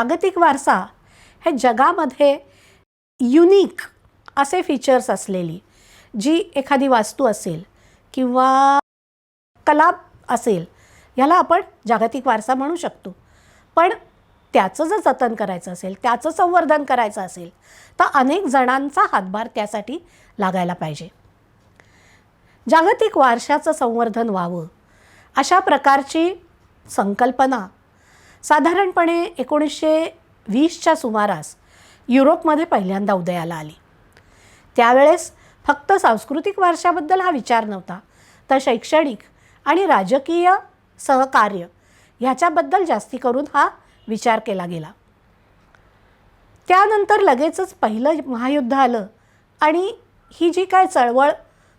जागतिक वारसा हे जगामध्ये युनिक असे फीचर्स असलेली जी एखादी वास्तू असेल किंवा कला असेल ह्याला आपण जागतिक वारसा म्हणू शकतो. पण त्याचं जर जतन करायचं असेल त्याचं संवर्धन करायचं असेल तर अनेक जणांचा हातभार त्यासाठी लागायला पाहिजे. जागतिक वारशाचं संवर्धन व्हावं अशा प्रकारची संकल्पना साधारणपणे एकोणीसशे वीसच्या सुमारास युरोपमध्ये पहिल्यांदा उदयाला आली. त्यावेळेस फक्त सांस्कृतिक वारशाबद्दल हा विचार नव्हता तर शैक्षणिक आणि राजकीय सहकार्य ह्याच्याबद्दल जास्ती करून हा विचार केला गेला. त्यानंतर लगेचच पहिलं महायुद्ध आलं आणि ही जी काय चळवळ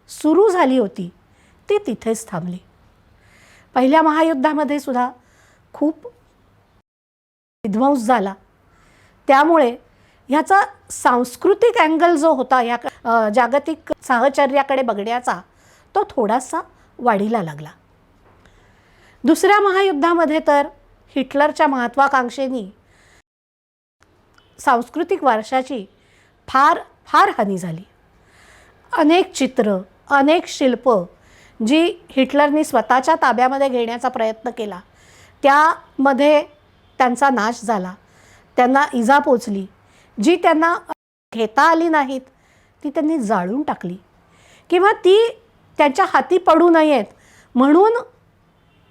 सुरू झाली होती ती तिथेच थांबली. पहिल्या महायुद्धामध्ये सुद्धा खूप विध्वंस झाला. त्यामुळे ह्याचा सांस्कृतिक अँगल जो होता ह्या जागतिक साहचर्याकडे बघण्याचा तो थोडासा वाढीला लागला. दुसऱ्या महायुद्धामध्ये तर हिटलरच्या महत्त्वाकांक्षेनी सांस्कृतिक वारशाची फार फार हानी झाली. अनेक चित्र अनेक शिल्प जी हिटलरनी स्वतःच्या ताब्यामध्ये घेण्याचा प्रयत्न केला त्यामध्ये त्यांचा नाश झाला. त्यांना इजा पोचली. जी त्यांना घेता आली नाहीत ती त्यांनी जाळून टाकली. किंवा ती त्यांच्या हाती पडू नयेत म्हणून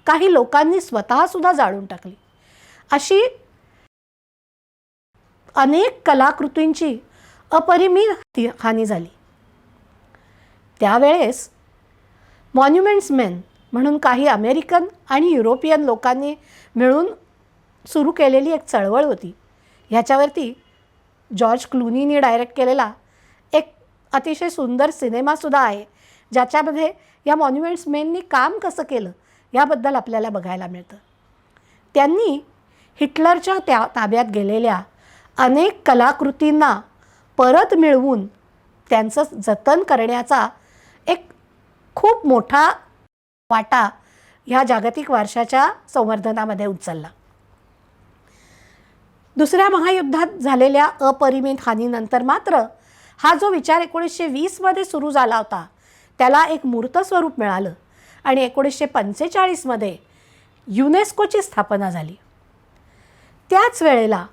काही लोकांनी स्वतःसुद्धा जाळून टाकली. अशी अनेक कलाकृतींची अपरिमित हानी झाली. त्यावेळेस मॉन्युमेंट्स मेन म्हणून काही अमेरिकन आणि युरोपियन लोकांनी मिळून सुरू केलेली एक चळवळ होती. ह्याच्यावरती जॉर्ज क्लुनीने डायरेक्ट केलेला एक अतिशय सुंदर सिनेमासुद्धा आहे ज्याच्यामध्ये या मॉन्युमेंट्स मेननी काम कसं केलं याबद्दल आपल्याला बघायला मिळतं. त्यांनी हिटलरच्या त्या ताब्यात गेलेल्या अनेक कलाकृतींना परत मिळवून त्यांचं जतन करण्याचा एक खूप मोठा वाटा ह्या जागतिक वारशाच्या संवर्धनामध्ये उचलला. दुसऱ्या महायुद्धात झालेल्या अपरिमित हानीनंतर मात्र हा जो विचार एकोणीसशे वीसमध्ये सुरू झाला होता त्याला एक मूर्त स्वरूप मिळालं आणि एकोणीसशे पंचेचाळीसमध्ये युनेस्कोची स्थापना झाली. त्याच वेळेला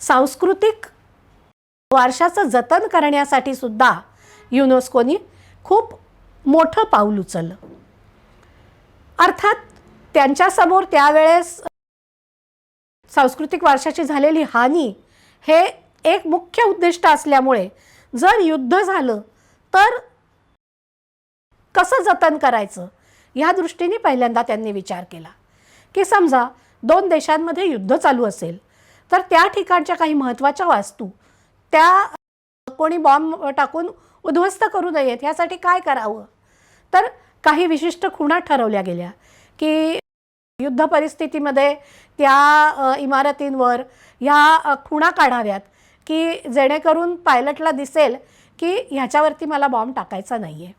सांस्कृतिक वारशाचं जतन करण्यासाठी सुद्धा युनेस्कोनी खूप मोठं पाऊल उचललं. अर्थात त्यांच्यासमोर त्यावेळेस सांस्कृतिक वारशाची झालेली हानी हे एक मुख्य उद्दिष्ट असल्यामुळे जर युद्ध झालं तर कसं जतन करायचं? या दृष्टीने पहिल्यांदा त्यांनी विचार केला की समजा दोन देशांमध्ये युद्ध चालू असेल तर त्या ठिकाणच्या काही महत्त्वाच्या वास्तू त्या कोणी बॉम्ब टाकून उद्ध्वस्त करू नयेत यासाठी काय करावं? तर काही विशिष्ट खुणा ठरवल्या गेल्या की युद्ध परिस्थितीमध्ये त्या इमारतींवर ह्या खुणा काढाव्यात की जेणेकरून पायलटला दिसेल की ह्याच्यावरती मला बॉम्ब टाकायचा नाही आहे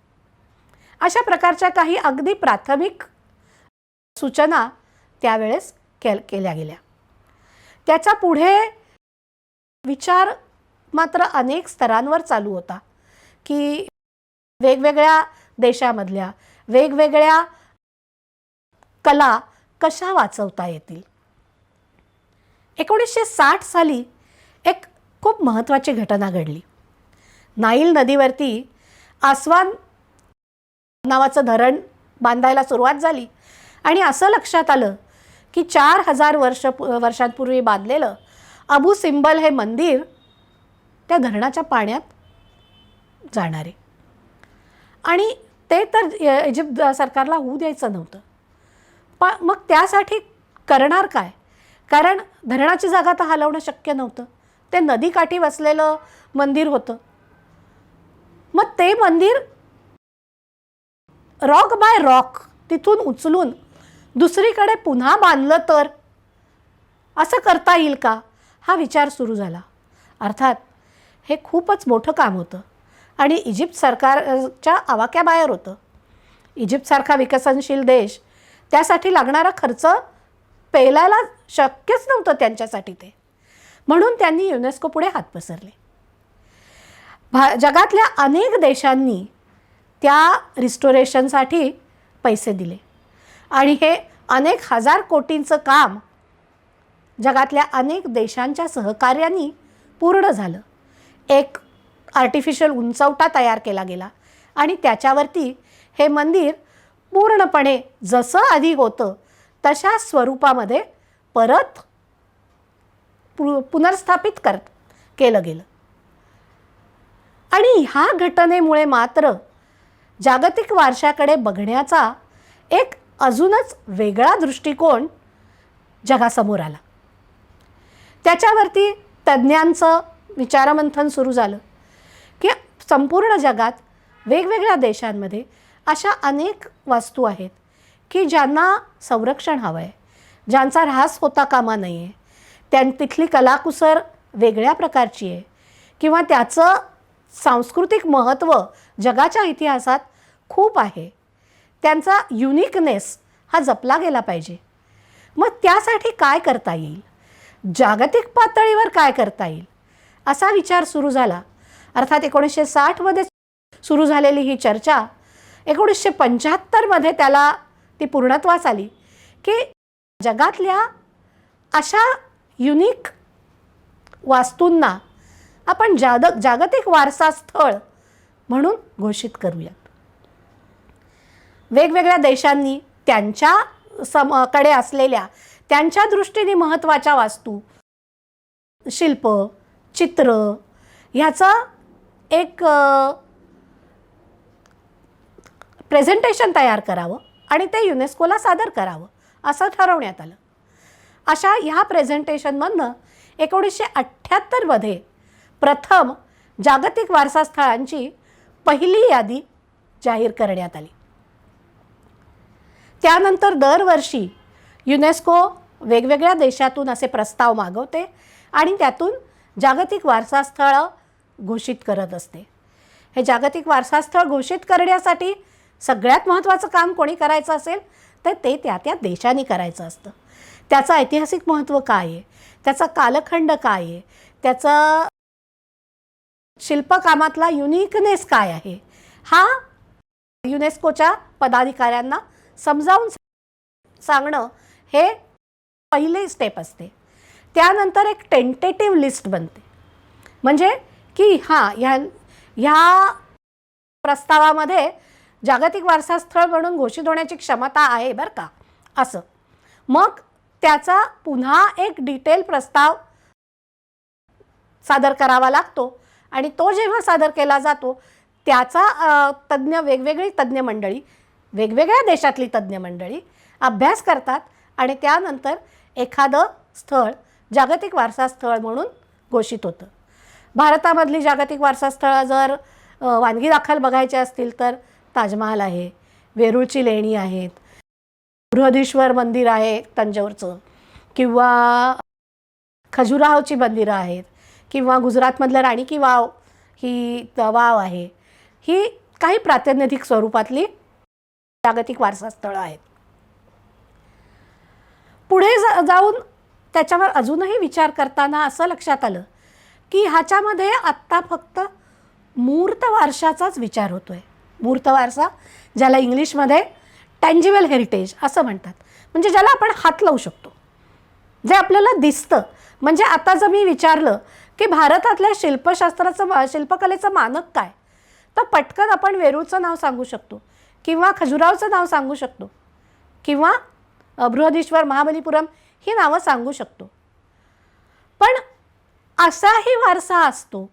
अशा प्रकारच्या काही अगदी प्राथमिक सूचना त्यावेळेस केल केल्या गेल्या. त्याच्या पुढे विचार मात्र अनेक स्तरांवर चालू होता की वेगवेगळ्या देशामधल्या वेगवेगळ्या कला कशा वाचवता येतील? एकोणीसशे साठ साली एक खूप महत्त्वाची घटना घडली. नाईल नदीवरती आसवान नावाचं धरण बांधायला सुरुवात झाली आणि असं लक्षात आलं की चार हजार वर्ष वर्षांपूर्वी बांधलेलं अबू सिंबल हे मंदिर त्या धरणाच्या पाण्यात जाणार. आहे आणि ते तर इजिप्त सरकारला होऊ द्यायचं नव्हतं. पण मग त्यासाठी करणार काय? कारण धरणाची जागा तर हलवणं शक्य नव्हतं. ते नदीकाठी वसलेलं मंदिर होतं. मग ते मंदिर रॉक बाय रॉक तिथून उचलून दुसरीकडे पुन्हा बांधलं तर असं करता येईल का? हा विचार सुरू झाला. अर्थात हे खूपच मोठं काम होतं. आणि इजिप्त सरकारच्या आवाक्याबाहेर होतं. इजिप्तसारखा विकसनशील देश त्यासाठी लागणारा खर्च पेलायला शक्यच नव्हतं त्यांच्यासाठी ते. म्हणून त्यांनी युनेस्को पुढे हात पसरले. भा जगातल्या अनेक देशांनी त्या रिस्टोरेशनसाठी पैसे दिले. आणि हे अनेक हजार कोटींचं काम जगातल्या अनेक देशांच्या सहकार्याने पूर्ण झालं. एक आर्टिफिशियल उंचवटा तयार केला गेला आणि त्याच्यावरती हे मंदिर पूर्णपणे जसं आधी होतं तशा स्वरूपामध्ये परत पु पुनर्स्थापित कर केलं गेलं. आणि ह्या घटनेमुळे मात्र जागतिक वारशाकडे बघण्याचा एक अजूनच वेगळा दृष्टिकोन जगासमोर आला. त्याच्यावरती तज्ज्ञांचं विचारमंथन सुरू झालं की संपूर्ण जगात वेगवेगळ्या देशांमध्ये अशा अनेक वास्तू आहेत की ज्यांना संरक्षण हवं आहे ज्यांचा ऱ्हास होता कामा नाही आहे त्यां तिथली कलाकुसर वेगळ्या प्रकारची आहे. किंवा त्याचं सांस्कृतिक महत्त्व जगाच्या इतिहासात खूप आहे. त्यांचा युनिकनेस हा जपला गेला पाहिजे. मग त्यासाठी काय करता येईल? जागतिक पातळीवर काय करता येईल? असा विचार सुरू झाला. अर्थात एकोणीसशे साठमध्ये सुरू झालेली ही चर्चा एकोणीसशे पंच्याहत्तरमध्ये त्याला ती पूर्णत्वास आली. की जगातल्या अशा युनिक वास्तूंना आपण जाद जागतिक वारसा स्थळ म्हणून घोषित करूयात. वेगवेगळ्या देशांनी त्यांच्या समकडे असलेल्या त्यांच्या दृष्टीने महत्त्वाच्या वास्तू शिल्प चित्र ह्याचं एक प्रेझेंटेशन तयार करावं आणि ते युनेस्कोला सादर करावं असं ठरवण्यात आलं. अशा ह्या प्रेझेंटेशनमधनं एकोणीसशे अठ्ठ्याहत्तरमध्ये प्रथम जागतिक वारसा स्थळांची पहिली यादी जाहीर करण्यात आली. त्यानंतर दरवर्षी युनेस्को वेगवेगळ्या देशातून असे प्रस्ताव मागवते आणि त्यातून जागतिक वारसास्थळं घोषित करत असते. हे जागतिक वारसास्थळ घोषित करण्यासाठी सगळ्यात महत्त्वाचं काम कोणी करायचं असेल तर ते त्या त्या देशाने करायचं असतं. त्याचं ऐतिहासिक महत्त्व काय आहे? त्याचा कालखंड काय आहे? त्याचं शिल्पकामातला युनिकनेस काय आहे? हा युनेस्कोच्या पदाधिकाऱ्यांना समजावून सांगणं हे पहिले स्टेप असते. त्यानंतर एक टेंटेटिव्ह लिस्ट बनते. म्हणजे की हां ह्या ह्या प्रस्तावामध्ये जागतिक वारसा स्थळ म्हणून घोषित होण्याची क्षमता आहे बरं का? असं. मग त्याचा पुन्हा एक डिटेल प्रस्ताव सादर करावा लागतो. आणि तो जेव्हा सादर केला जातो त्याचा तज्ज्ञ वेगवेगळी तज्ज्ञ मंडळी वेगवेगळ्या देशातली तज्ज्ञ मंडळी अभ्यास करतात आणि त्यानंतर एखादं स्थळ जागतिक वारसा स्थळ म्हणून घोषित होतं. भारतामधली जागतिक वारसा स्थळं जर वानगी दाखल बघायचे असतील तर ताजमहाल आहे. वेरूळची लेणी आहेत. बृहदीश्वर मंदिर आहे तंजौरचं. किंवा खजुराहोची मंदिरं आहेत. किंवा गुजरातमधलं राणी की वाव ही वाव आहे. ही काही प्रातिनिधिक स्वरूपातली जागतिक वारसा स्थळं आहेत. पुढे जा जाऊन त्याच्यावर अजूनही विचार करताना असं लक्षात आलं की ह्याच्यामध्ये आत्ता फक्त मूर्त वारशाचाच विचार होतो आहे मूर्त वारसा ज्याला इंग्लिशमध्ये टँजिबल हेरिटेज असं म्हणतात. म्हणजे ज्याला आपण हात लावू शकतो. जे आपल्याला दिसतं. म्हणजे आता जर मी विचारलं की भारतातल्या शिल्पशास्त्राचं शिल्पकलेचं मानक काय? तर पटकन आपण वेरूळचं नाव सांगू शकतो. किंवा खजुरावचं नाव सांगू शकतो. किंवा अ, बृहदीश्वर महाबलीपुरम ही नावं सांगू शकतो. पण असाही वारसा असतो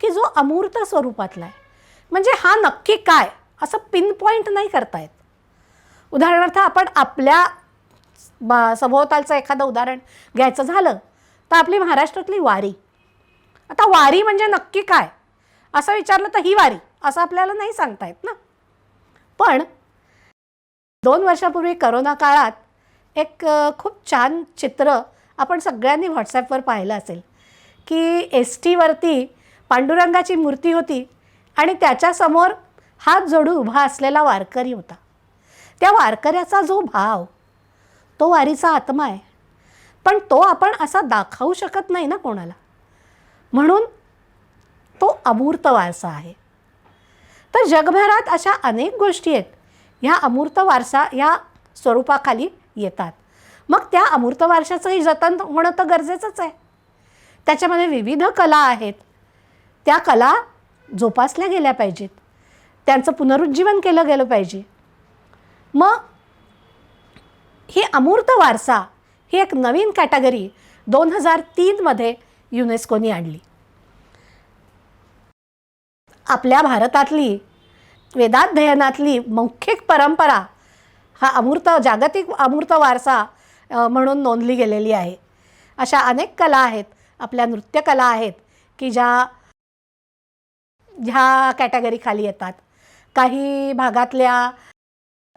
की जो अमूर्त स्वरूपातला आहे. म्हणजे हा नक्की काय? असं पिन पॉईंट नाही करता येत. उदाहरणार्थ आपण आपल्या बा- सभोवतालचं एखादं उदाहरण घ्यायचं झालं तर आपली महाराष्ट्रातली वारी. आता वारी म्हणजे नक्की काय? असं विचारलं तर ही वारी असं आपल्याला नाही सांगता येत ना. पण दोन वर्षापूर्वी करोना काळात एक खूप छान चित्र आपण सगळ्यांनी व्हॉट्सॲपवर पाहिलं असेल की एस टीवरती पांडुरंगाची मूर्ती होती. आणि त्याच्यासमोर हात जोडून उभा असलेला वारकरी होता. त्या वारकऱ्याचा जो भाव तो वारीचा आत्मा आहे. पण तो आपण असा दाखवू शकत नाही ना कोणाला. म्हणून तो अमूर्त वारसा आहे. तर जगभरात अशा अनेक गोष्टी आहेत. ह्या अमूर्त वारसा ह्या स्वरूपाखाली येतात. मग त्या अमूर्त वारशाचंही जतन होणं तर गरजेचंच आहे. त्याच्यामध्ये विविध कला आहेत. त्या कला जोपासल्या गेल्या पाहिजेत. त्यांचं पुनरुज्जीवन केलं गेलं पाहिजे. मग ही अमूर्त वारसा ही एक नवीन कॅटेगरी दोन हजार तीनमध्ये युनेस्कोनी आणली. आपल्या भारतातली वेदाध्ययनातली मौखिक परंपरा हा अमूर्त जागतिक अमूर्त वारसा म्हणून नोंदली गेलेली आहे. अशा अनेक कला आहेत आपल्या नृत्यकला आहेत की ज्या ह्या कॅटेगरीखाली येतात. काही भागातल्या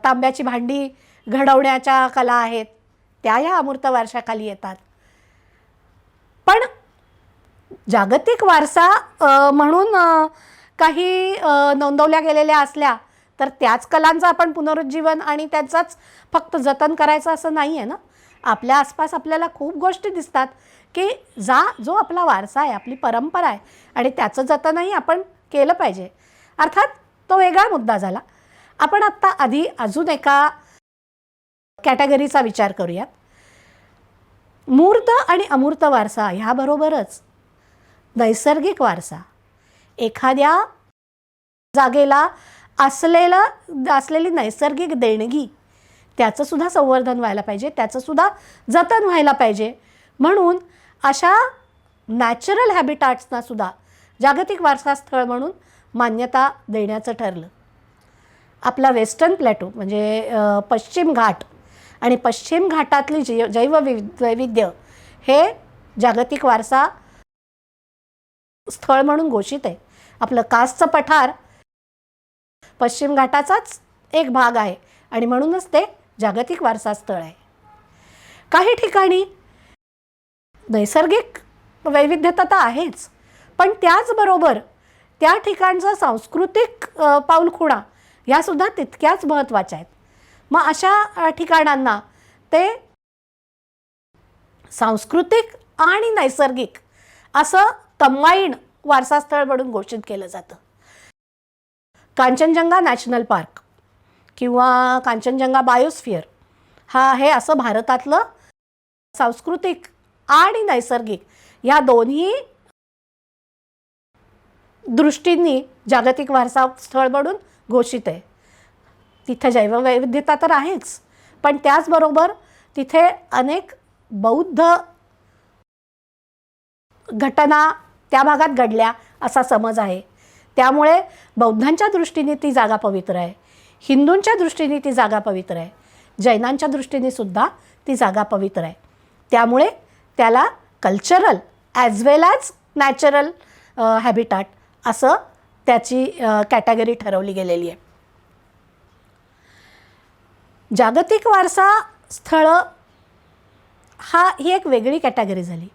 तांब्याची भांडी घडवण्याच्या कला आहेत त्या या अमूर्त वारशाखाली येतात. पण जागतिक वारसा म्हणून काही नोंदवल्या गेलेल्या असल्या तर त्याच कलांचं आपण पुनरुज्जीवन आणि त्याचाच फक्त जतन करायचं असं नाही आहे ना? आपल्या आसपास आपल्याला खूप गोष्टी दिसतात की जा जो आपला वारसा आहे आपली परंपरा आहे आणि त्याचं जतनही आपण केलं पाहिजे. अर्थात तो वेगळा मुद्दा झाला. आपण आत्ता आधी अजून एका कॅटेगरीचा विचार करूयात. मूर्त आणि अमूर्त वारसा ह्याबरोबरच नैसर्गिक वारसा एखाद्या जागेला असलेलं असलेली नैसर्गिक देणगी त्याचंसुद्धा संवर्धन व्हायला पाहिजे त्याचंसुद्धा जतन व्हायला पाहिजे. म्हणून अशा नॅचरल हॅबिटाट्सनासुद्धा जागतिक वारसा स्थळ म्हणून मान्यता देण्याचं ठरलं. आपला वेस्टर्न प्लॅटो म्हणजे पश्चिम घाट आणि पश्चिम घाटातली जै जैववि वैविध्य हे जागतिक वारसा स्थळ म्हणून घोषित आहे. आपलं कासचं पठार पश्चिम घाटाचाच एक भाग आहे आणि म्हणूनच ते जागतिक वारसा स्थळ आहे. काही ठिकाणी नैसर्गिक वैविध्यता तर आहेच पण त्याचबरोबर त्या ठिकाणचा सांस्कृतिक पाऊलखुणा ह्यासुद्धा तितक्याच महत्त्वाच्या आहेत. मग अशा ठिकाणांना ते सांस्कृतिक आणि नैसर्गिक असं कंबाईन वारसास्थळ म्हणून घोषित केलं जातं. कांचनजंगा नॅशनल पार्क किंवा कांचनजंगा बायोस्फिअर हा हे असं भारतातलं सांस्कृतिक आणि नैसर्गिक या दोन्ही दृष्टींनी जागतिक वारसा स्थळ म्हणून घोषित आहे. तिथे जैववैविध्यता तर आहेच पण त्याचबरोबर तिथे अनेक बौद्ध घटना त्या भागात घडल्या असा समज आहे. त्यामुळे बौद्धांच्या दृष्टीने ती जागा पवित्र आहे. हिंदूंच्या दृष्टीने ती जागा पवित्र आहे. जैनांच्या दृष्टीने सुद्धा ती जागा पवित्र आहे. त्यामुळे त्याला cultural as well as natural habitat असं त्याची कॅटेगरी ठरवली गेलेली आहे. जागतिक वारसा स्थळं हा ही एक वेगळी कॅटेगरी झाली.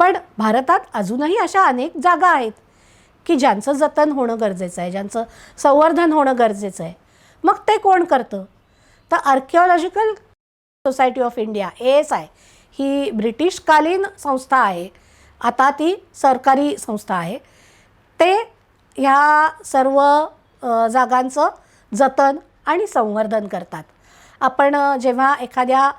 पण भारतात अजूनही अशा अनेक जागा आहेत की ज्यांचं जतन होणं गरजेचं आहे ज्यांचं संवर्धन होणं गरजेचं आहे. मग ते कोण करतं? तर archaeological society of India A S I ही ब्रिटिशकालीन संस्था आहे. आता ती सरकारी संस्था आहे. ते ह्या सर्व जागांचं जतन आणि संवर्धन करतात. आपण जेव्हा एखाद्या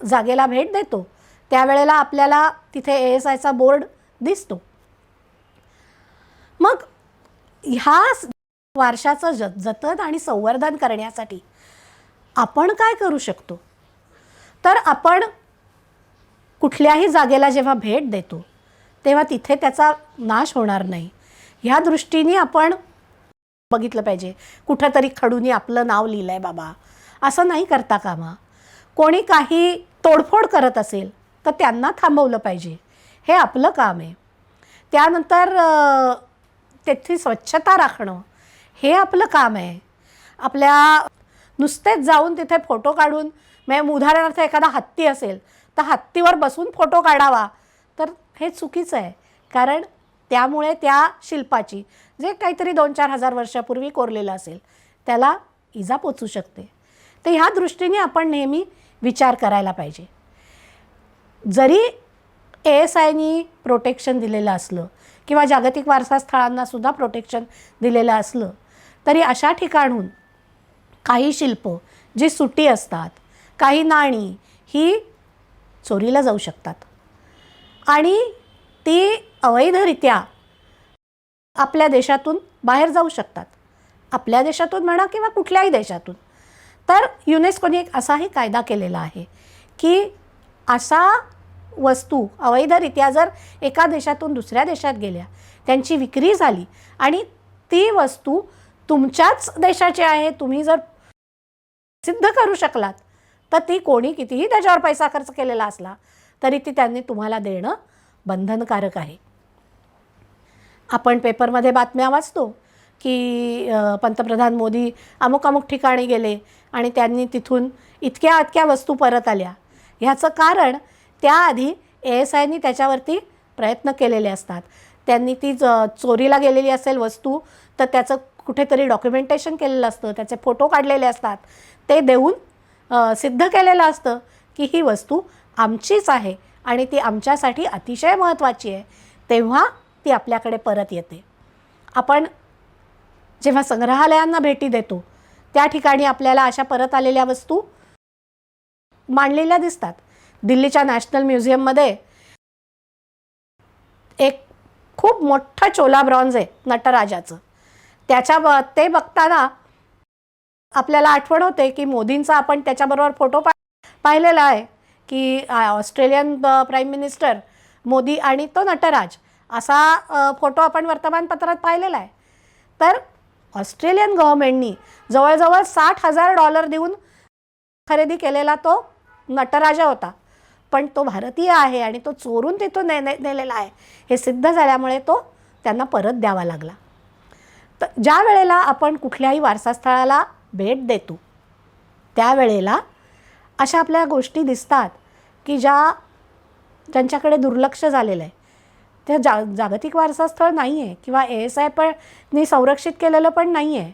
जागेला भेट देतो त्यावेळेला आपल्याला तिथे ए एस आयचा बोर्ड दिसतो. मग ह्या वारशाचं ज जतन आणि संवर्धन करण्यासाठी आपण काय करू शकतो? तर आपण कुठल्याही जागेला जेव्हा भेट देतो तेव्हा तिथे त्याचा नाश होणार नाही. ह्या दृष्टीने आपण बघितलं पाहिजे. कुठंतरी खडूनी आपलं नाव लिहिलं आहे बाबा. असं नाही करता कामा. कोणी काही तोडफोड करत असेल तर त्यांना थांबवलं पाहिजे. हे आपलं काम आहे. त्यानंतर त्याची स्वच्छता राखणं हे आपलं काम आहे. आपल्या नुसतेच जाऊन तिथे फोटो काढून म्हणजे उदाहरणार्थ एखादा हत्ती असेल तर हत्तीवर बसून फोटो काढावा. तर हे चुकीचं आहे. कारण त्यामुळे त्या शिल्पाची जे काहीतरी दोन चार हजार वर्षापूर्वी कोरलेलं असेल त्याला इजा पोचू शकते. तर ह्या दृष्टीने आपण नेहमी विचार करायला पाहिजे. जरी ए एस आयनी प्रोटेक्शन दिलेलं असलं किंवा जागतिक वारसा स्थळांनासुद्धा प्रोटेक्शन दिलेलं असलं तरी अशा ठिकाणून काही शिल्प जी सुटी असतात काही नाणी ही चोरीला जाऊ शकतात. आणि ती अवैधरित्या आपल्या देशातून बाहेर जाऊ शकतात. आपल्या देशातून म्हणा किंवा कुठल्याही देशातून. तर युनेस्कोने एक असाही कायदा केलेला आहे की अशा वस्तू अवैधरित्या जर एका देशातून दुसऱ्या देशात गेल्या त्यांची विक्री झाली आणि ती वस्तू तुमच्याच देशाची आहे तुम्ही जर सिद्ध करू शकलात तर ती कोणी कितीही त्याच्यावर पैसा खर्च केलेला असला तरी ती त्यांनी तुम्हाला देणं बंधनकारक आहे. आपण पेपरमध्ये बातम्या वाचतो की पंतप्रधान मोदी अमुक अमुक ठिकाणी गेले आणि त्यांनी तिथून इतक्या इतक्या वस्तू परत आल्या. ह्याचं कारण त्याआधी ए एस आयनी त्याच्यावरती प्रयत्न केलेले असतात. त्यांनी ती ज चोरीला गेलेली असेल वस्तू तर त्याचं कुठेतरी डॉक्युमेंटेशन केलेलं असतं त्याचे फोटो काढलेले असतात. ते देऊन सिद्ध केलेलं असतं की ही वस्तू आमचीच आहे आणि ती आमच्यासाठी अतिशय महत्त्वाची आहे तेव्हा ती आपल्याकडे परत येते. आपण जेव्हा संग्रहालयांना भेटी देतो त्या ठिकाणी आपल्याला अशा परत आलेल्या वस्तू मांडलेल्या दिसतात. दिल्लीच्या नॅशनल म्युझियममध्ये एक खूप मोठं चोला ब्रॉन्झ आहे नटराजाचं. त्याच्या ब ते बघताना आपल्याला आठवण होते की मोदींचा आपण त्याच्याबरोबर फोटो पा पाहिलेला आहे. की ऑस्ट्रेलियन प्राईम मिनिस्टर मोदी आणि तो नटराज असा फोटो आपण वर्तमानपत्रात पाहिलेला आहे. तर ऑस्ट्रेलियन गव्हर्मेंटनी जवळजवळ साठ हजार डॉलर देऊन खरेदी केलेला तो नटराजा होता. पण तो भारतीय आहे आणि तो चोरून तिथून ने- नेलेला आहे. हे सिद्ध झाल्यामुळे तो त्यांना परत द्यावा लागला. तर ज्या वेळेला आपण कुठल्याही वारसास्थळाला भेट देतो त्यावेळेला अशा आपल्या गोष्टी दिसतात की ज्या ज्यांच्याकडे दुर्लक्ष झालेलं आहे. त्या जा जागतिक वारसास्थळ नाही आहे किंवा ए एस आय पण संरक्षित केलेलं पण नाही आहे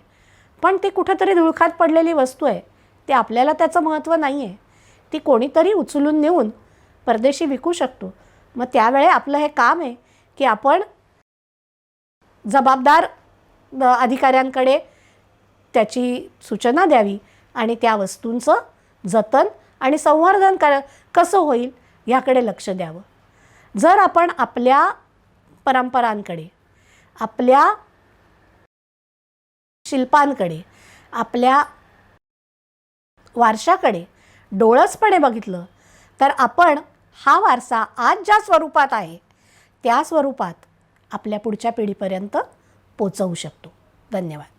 पण ती कुठंतरी धुळखात पडलेली वस्तू आहे. ते आपल्याला त्याचं महत्त्व नाही आहे ती कोणीतरी उचलून नेऊन परदेशी विकू शकतो. मग त्यावेळे आपलं हे काम आहे की आपण जबाबदार अधिकाऱ्यांकडे त्याची सूचना द्यावी आणि त्या वस्तूंचं जतन आणि संवर्धन कर कसं होईल याकडे लक्ष द्यावं. जर आपण आपल्या परंपरांकडे आपल्या शिल्पांकडे आपल्या वारशाकडे डोळसपणे बघितलं तर आपण हा वारसा आज ज्या स्वरूपात आहे त्या स्वरूपात आपल्या पुढच्या पिढीपर्यंत पोचवू शकतो. धन्यवाद.